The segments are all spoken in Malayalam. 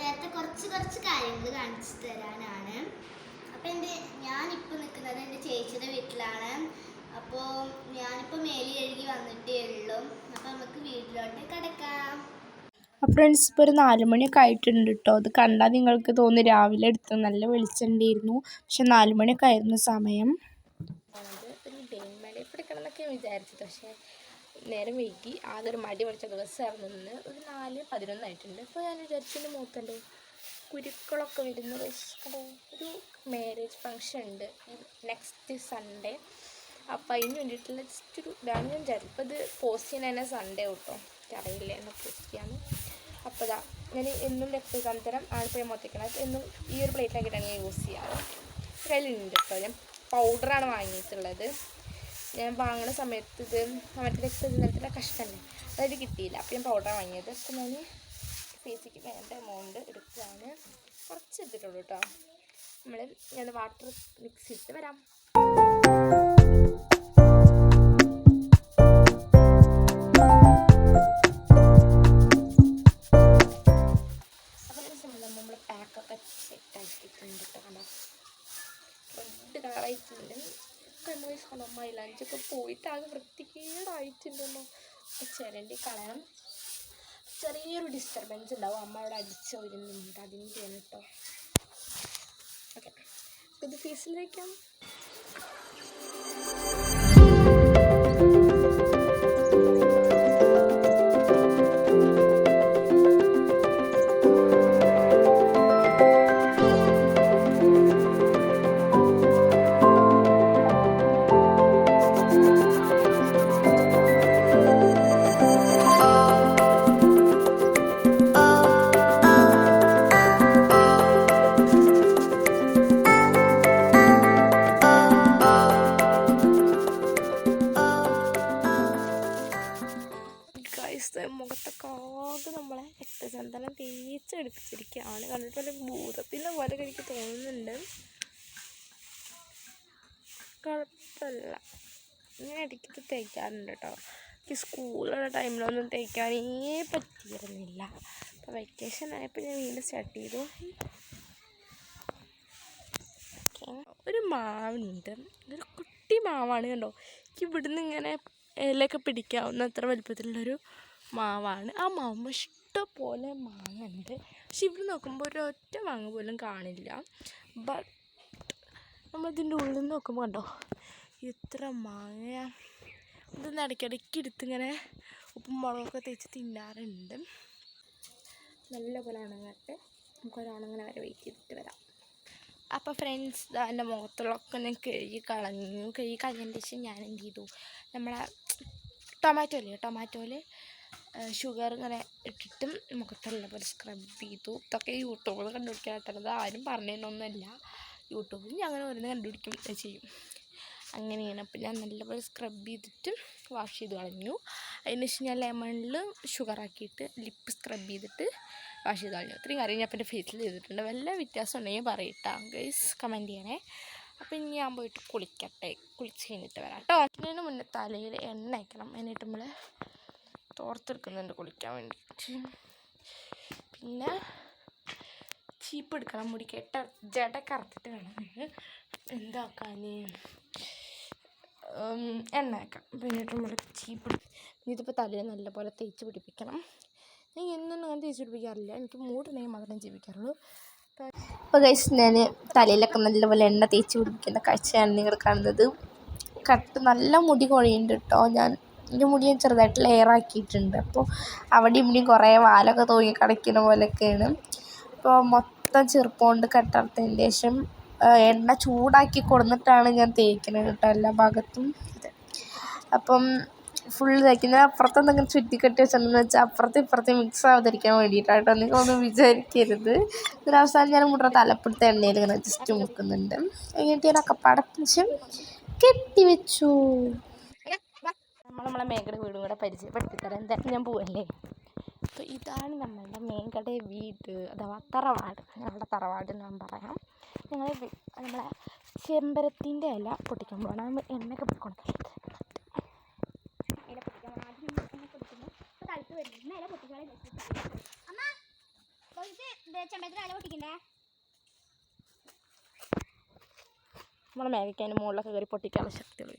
നേരത്തെ കുറച്ച് കുറച്ച് കാര്യങ്ങൾ കാണിച്ചു തരാനാണ്. അപ്പം എന്റെ ഞാനിപ്പോൾ നിൽക്കുന്നത് എന്റെ ചേച്ചിയുടെ വീട്ടിലാണ്. അപ്പോൾ ഞാനിപ്പോൾ മേലി കഴുകി വന്നിട്ടേ ഉള്ളൂ. അപ്പോൾ നമുക്ക് വീട്ടിലോട്ട് കിടക്കാം. ഫ്രണ്ട്സ് ഇപ്പോൾ ഒരു നാല് മണിയൊക്കെ ആയിട്ടുണ്ട് കേട്ടോ അത് കണ്ടാൽ നിങ്ങൾക്ക് തോന്നി രാവിലെ എടുത്ത് നല്ല വെളിച്ചുണ്ടായിരുന്നു പക്ഷെ നാല് മണിയൊക്കെ ആയിരുന്നു സമയം. ഒരു ഡേ മഴ പിടിക്കണം എന്നൊക്കെ വിചാരിച്ചത് പക്ഷേ നേരം വൈകി. ആകെ ഒരു മടി പിടിച്ച ദിവസമായിരുന്നു ഇന്ന്. ഒരു നാല് പതിനൊന്നായിട്ടുണ്ട്. അപ്പോൾ ഞാൻ വിചാരിച്ചതിന്റെ മൂത്തന്റെ കുരുക്കളൊക്കെ വരുന്ന. ഒരു മാരേജ് ഫങ്ഷൻ ഉണ്ട്. നെക്സ്റ്റ് സൺഡേ അപ്പം അതിന് വേണ്ടിയിട്ടുള്ള ജസ്റ്റ് ഒരു ഇതാണ് ഞാൻ ചിലപ്പോൾ ഇത് പോസ്റ്റ് ചെയ്യുന്ന തന്നെ സൺഡേ കേട്ടോ അറിയില്ല എന്ന് പോസ്റ്റ് ചെയ്യാന്ന് അപ്പോൾ ഇതാ ഞാൻ എന്നും രക്തസാന്തരം ആണിപ്പോയി മൊത്തിക്കണം എന്നും ഈ ഒരു പ്ലേറ്റിലാക്കിയിട്ടാണ് ഞാൻ യൂസ് ചെയ്യാറ്. കയ്യിലുണ്ട് കേട്ടോ ഞാൻ. പൗഡറാണ് വാങ്ങിയിട്ടുള്ളത്. ഞാൻ വാങ്ങുന്ന സമയത്ത് ഇത് മറ്റേ രക്തസാന്തരത്തിന്റെ കഷ്ടമല്ലേ അതായത് കിട്ടിയില്ല. അപ്പം ഞാൻ പൗഡർ വാങ്ങിയത്. അപ്പം ഞാൻ ഫേസിക്ക് വേണ്ട എമൗണ്ട് എടുക്കുകയാണ്. കുറച്ച് എടുത്തിട്ടുള്ളൂ കേട്ടോ നമ്മൾ ഞാൻ വാട്ടർ മിക്സ് ചെയ്തിട്ട് വരാം. സെറ്റ് കണ്ടോ? കളറായിട്ടുണ്ട്. കണ്ടോ വയസ്സാണോ മൈലാഞ്ചൊക്കെ പോയിട്ട് ആകെ വൃത്തികേടായിട്ടുണ്ടെന്നോ ചിരണ്ടി കളയണം ചെറിയൊരു ഡിസ്റ്റർബൻസ് ഉണ്ടാവും. അമ്മ അവിടെ അടിച്ച് വരുന്നുണ്ട് അതിന്റെയാണ് കേട്ടോ ഓക്കെ ഇത് ഫീസിൽ മുഖത്തൊക്കെ ആകെ നമ്മളെ രക്തചന്ദനം തേച്ചെടുപ്പിച്ചിരിക്കുകയാണ് കണ്ടിട്ട് വല്ല ഭൂതത്തിന്റെ പോലെ എനിക്ക് തോന്നുന്നുണ്ട്. കുഴപ്പമില്ല. ഇങ്ങനെ ഇടയ്ക്ക് തേക്കാറുണ്ട് കേട്ടോ. എനിക്ക് സ്കൂളുള്ള ടൈമിലൊന്നും തേക്കാനേ പറ്റിയിരുന്നില്ല. അപ്പോൾ വെക്കേഷൻ ആയപ്പോൾ ഞാൻ വീണ്ടും സ്റ്റാർട്ട് ചെയ്തു. ഒരു മാവുണ്ട്. ഒരു കുട്ടി മാവാണ് കണ്ടോ. എനിക്ക് ഇവിടുന്ന് ഇങ്ങനെ ഇലയൊക്കെ പിടിക്കാവുന്ന അത്ര വലിപ്പത്തിലുള്ളൊരു മാവാണ്. ആ മാവ് ഇഷ്ടപോലെ മാങ്ങുണ്ട് പക്ഷെ ഇവിടെ നോക്കുമ്പോൾ ഒരൊറ്റ മാങ്ങ പോലും കാണില്ല. ബട്ട് നമ്മളിതിന്റെ ഉള്ളിൽ നിന്ന് നോക്കുമ്പോൾ കണ്ടോ? ഇത്ര മാങ്ങ ഇതൊന്ന് ഇടയ്ക്കിടയ്ക്ക് എടുത്ത് ഇങ്ങനെ ഉപ്പും മുളകൊക്കെ തേച്ച് തിന്നാറുണ്ട്. നല്ല പോലെ അണങ്ങട്ട്. നമുക്കൊരാണങ്ങനെ വരെ വെയിറ്റ് ചെയ്തിട്ട് വരാം. അപ്പോൾ ഫ്രണ്ട്സ് എന്റെ മുഖത്തുള്ളൊക്കെ ഞാൻ കഴുകി കളഞ്ഞു. കഴുകി കളഞ്ഞതിന് ശേഷം ഞാൻ എന്ത് ചെയ്തു? നമ്മളെ ടൊമാറ്റോ ഇല്ലേ? ടൊമാറ്റോയിൽ ഷുഗർ ഇങ്ങനെ ഇട്ടിട്ടും മുഖത്തുള്ള പോലെ സ്ക്രബ് ചെയ്തു. ഇതൊക്കെ യൂട്യൂബിൽ കണ്ടുപിടിക്കാനായിട്ടുള്ളത് ആരും പറഞ്ഞതിനൊന്നുമല്ല. യൂട്യൂബിൽ ഞാൻ അങ്ങനെ ഓരോന്ന് കണ്ടുപിടിക്കും ചെയ്യും. അങ്ങനെയാണ്. അപ്പോൾ ഞാൻ നല്ലപോലെ സ്ക്രബ് ചെയ്തിട്ട് വാഷ് ചെയ്ത് കളഞ്ഞു. അതിന് ശേഷം ഞാൻ ലെമണിൽ ഷുഗർ ആക്കിയിട്ട് ലിപ്പ് സ്ക്രബ് ചെയ്തിട്ട് വാഷ് ചെയ്ത് കളഞ്ഞു. ഇത്രയും കാര്യം ഞാൻ എന്റെ ഫേസിൽ ചെയ്തിട്ടുണ്ട്. വല്ല വ്യത്യാസം ഉണ്ടെങ്കിൽ പറയട്ടാ. ഗൈസ് കമന്റ് ചെയ്യണേ. അപ്പം ഇനി ഞാൻ പോയിട്ട് കുളിക്കട്ടെ. കുളിച്ച് കഴിഞ്ഞിട്ട് വരാം കേട്ടോ. അതിന് മുന്നേ തലയിൽ എണ്ണ അയക്കണം. എന്നിട്ട് നമ്മൾ തോർത്തെടുക്കുന്നുണ്ട് കുളിക്കാൻ വേണ്ടിയിട്ട്. പിന്നെ ചീപ്പ് എടുക്കണം മുടി കെട്ട ജട കറുത്തിട്ട് വേണം എന്താക്കാൻ എണ്ണ വെക്കാം. പിന്നീട് നമ്മൾ ചീപ്പ് ഇതിപ്പോൾ തലയിൽ നല്ലപോലെ തേച്ച് പിടിപ്പിക്കണം. ഞാൻ എന്നൊന്നും അങ്ങനെ തേച്ച് പിടിപ്പിക്കാറില്ല. എനിക്ക് മൂടുണ്ടെങ്കിൽ മാത്രമേ ജീവിക്കാറുള്ളൂ. അപ്പോൾ കഴിച്ച് ഞാൻ തലയിലൊക്കെ നല്ലപോലെ എണ്ണ തേച്ച് പിടിപ്പിക്കുന്ന കാഴ്ചയാണ് നിങ്ങൾ കാണുന്നത്. കട്ട് നല്ല മുടി കൊഴിയുണ്ട് കേട്ടോ. ഞാൻ എന്റെ മുടി ഞാൻ ചെറുതായിട്ട് ലെയർ ആക്കിയിട്ടുണ്ട്. അപ്പോൾ അവിടെ ഇവിടെയും കുറേ വാലൊക്കെ തൂങ്ങി കിടക്കുന്ന പോലെയൊക്കെയാണ് അപ്പോൾ മൊത്തം ചെറുപ്പം കൊണ്ട് കട്ടർത്തതിന് ശേഷം എണ്ണ ചൂടാക്കി കൊടുന്നിട്ടാണ് ഞാൻ തേക്കുന്നത് കേട്ടോ എല്ലാ ഭാഗത്തും. ഇത് അപ്പം ഫുൾ തേക്കുന്നത് അപ്പുറത്ത് എന്തെങ്കിലും ചുറ്റിക്കെട്ടി വെച്ചിട്ടുണ്ടെന്ന് വെച്ചാൽ അപ്പുറത്ത് ഇപ്പുറത്ത് മിക്സ് ആവാതിരിക്കാൻ വേണ്ടിയിട്ടാണ് കേട്ടോ. നിങ്ങളൊന്നും വിചാരിക്കരുത്. ഒരു അവസാനം ഞാൻ മുട്ട തലപ്പെടുത്ത എണ്ണയിൽ ഇങ്ങനെ ജസ്റ്റ് മുക്കുന്നുണ്ട്. എന്നിട്ട് ഞാൻ അക്കപ്പാടെ പിടിച്ച് കെട്ടി വെച്ചു നമ്മൾ നമ്മളെ മേഘയുടെ വീടും കൂടെ പരിചയപ്പെടുത്തിത്തരാം. എന്തായാലും ഞാൻ പോവല്ലേ? അപ്പോൾ ഇതാണ് നമ്മളുടെ മേഘയുടെ വീട് അഥവാ തറവാട്. ഞങ്ങളുടെ തറവാട് എന്ന് ഞാൻ പറയാം. ഞങ്ങൾ നമ്മളെ ചെമ്പരത്തിന്റെ ഇല പൊട്ടിക്കാൻ പോകണം എണ്ണയൊക്കെ പൊട്ടിക്കണം. ഇല പൊട്ടിക്കാൻ ആദ്യം എണ്ണ പൊട്ടിക്കുന്നു. അപ്പോൾ തലത്ത് വരുന്നു. ഇല പൊട്ടിക്കാൻ അമ്മ പോയിട്ട് ചെമ്പരത്തി പൊട്ടിക്കണ്ടേ? നമ്മളെ മേഘയ്ക്ക് അതിന്റെ മുകളിലൊക്കെ കയറി പൊട്ടിക്കാനുള്ള ശക്തിയുള്ള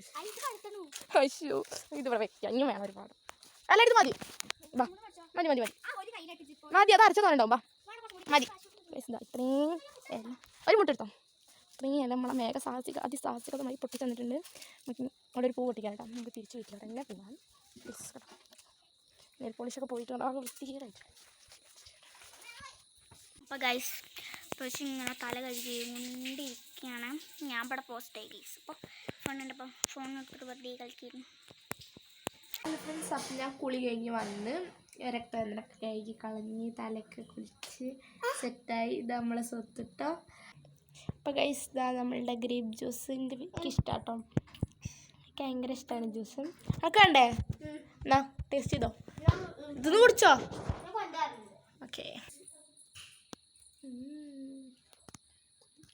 അയ്യോ ഇതിവിടെ വെക്കാം. ഇനി വേണം ഒരുപാട്. അല്ല ഇത് മതി. വാ മതി മതി മതി. മതി അത് അരച്ചു തോന്നുന്നുണ്ടാവും വാ. മതി. ഇത്രയും ഇല. ഒരു മുട്ടെടുത്തോ ഇത്രയും ഇല നമ്മളെ മേഘ സാഹസിക അതിസാഹസികതമായി പൊട്ടി തന്നിട്ടുണ്ട്. നമുക്ക് അവിടെ ഒരു പൂ പൊട്ടിക്കാൻ കേട്ടോ. നമുക്ക് തിരിച്ചു വീട്ടിലോട്ട് എങ്ങനെ പോകാം നെൽ പോളിഷൊക്കെ പോയിട്ട് ആകെ വൃത്തികേടായിട്ട്. അപ്പോൾ ഗൈസ് പക്ഷെ ഇങ്ങനെ തല കഴുകിക്കൊണ്ടിരിക്കുകയാണ്. ഞാൻ ഇവിടെ പോസ്റ്റ് ആയി ഗൈസ് അപ്പോൾ ഫോണുണ്ട് അപ്പം ഫോൺ എടുത്തിട്ട് വെറുതെ കളിക്കുന്നു. ഫ്രണ്ട്സ് അപ്പം ഞാൻ കുളി കഴിഞ്ഞ് വന്ന് രക്തബന്ധനൊക്കെ കഴുകി കളഞ്ഞ് തലയൊക്കെ കുളിച്ച് സെറ്റായി. ഇത് നമ്മളെ സ്വത്തിട്ടോ. അപ്പം ഇതാ നമ്മളുടെ ഗ്രേപ്പ് ജ്യൂസ് എനിക്ക് ഇഷ്ടാട്ടോ. എനിക്ക് ഭയങ്കര ഇഷ്ടമാണ് ജ്യൂസ് അതൊക്കെ വേണ്ടേ? എന്നാ ടേസ്റ്റ് ചെയ്തോ? ഇതൊന്ന് കുടിച്ചോ ഓക്കെ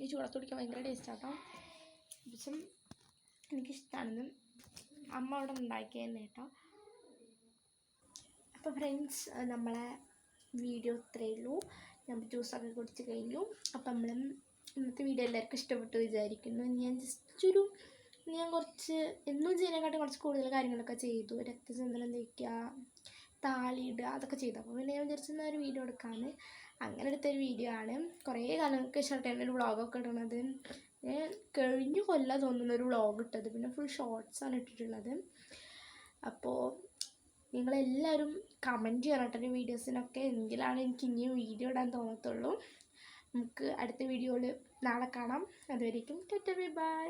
ഈ ചൂടത്ത് കുടിക്കാൻ ഭയങ്കര ടേസ്റ്റ് ആട്ടോ. ജ്യൂസും എനിക്കിഷ്ടമാണ് അമ്മ അവിടെ ഉണ്ടാക്കി കേട്ടോ. അപ്പോൾ ഫ്രണ്ട്സ് നമ്മളെ വീഡിയോ ഇത്രയേ ഉള്ളൂ. നമ്മൾ ജ്യൂസൊക്കെ കുടിച്ച് കഴിഞ്ഞു. അപ്പം നമ്മൾ ഇന്നത്തെ വീഡിയോ എല്ലാവർക്കും ഇഷ്ടപ്പെട്ടു വിചാരിക്കുന്നു. ഞാൻ ജസ്റ്റ് ഒരു ഞാൻ കുറച്ച് എന്നും ചെയ്യുന്നതിനെക്കാട്ടും കുറച്ച് കൂടുതൽ കാര്യങ്ങളൊക്കെ ചെയ്തു. രക്തചന്ദനം തേക്കുക താളിയിടുക അതൊക്കെ ചെയ്തു. അപ്പോൾ പിന്നെ ഞാൻ വിചാരിച്ചിരുന്ന ഒരു വീഡിയോ എടുക്കാമെന്ന് അങ്ങനെ എടുത്തൊരു വീഡിയോ ആണ്. കുറേ കാലങ്ങൾക്ക് ശേഷമായിട്ടാണ് ഒരു വ്ളോഗൊക്കെ ഇടുന്നത്. കഴിഞ്ഞ കൊല്ലം തോന്നുന്ന ഒരു വ്ളോഗ് ഇട്ടത്. പിന്നെ ഫുൾ ഷോർട്സ് ആണ് ഇട്ടിട്ടുള്ളത്. അപ്പോൾ നിങ്ങളെല്ലാവരും കമന്റ് ചെയ്യണം കേട്ടോ വീഡിയോസിനൊക്കെ എങ്കിലാണ് എനിക്ക് ഇനിയും വീഡിയോ ഇടാൻ തോന്നത്തുള്ളൂ. നമുക്ക് അടുത്ത വീഡിയോയിൽ നാളെ കാണാം. അതുവരേക്കും ടെറ്റ ബൈ.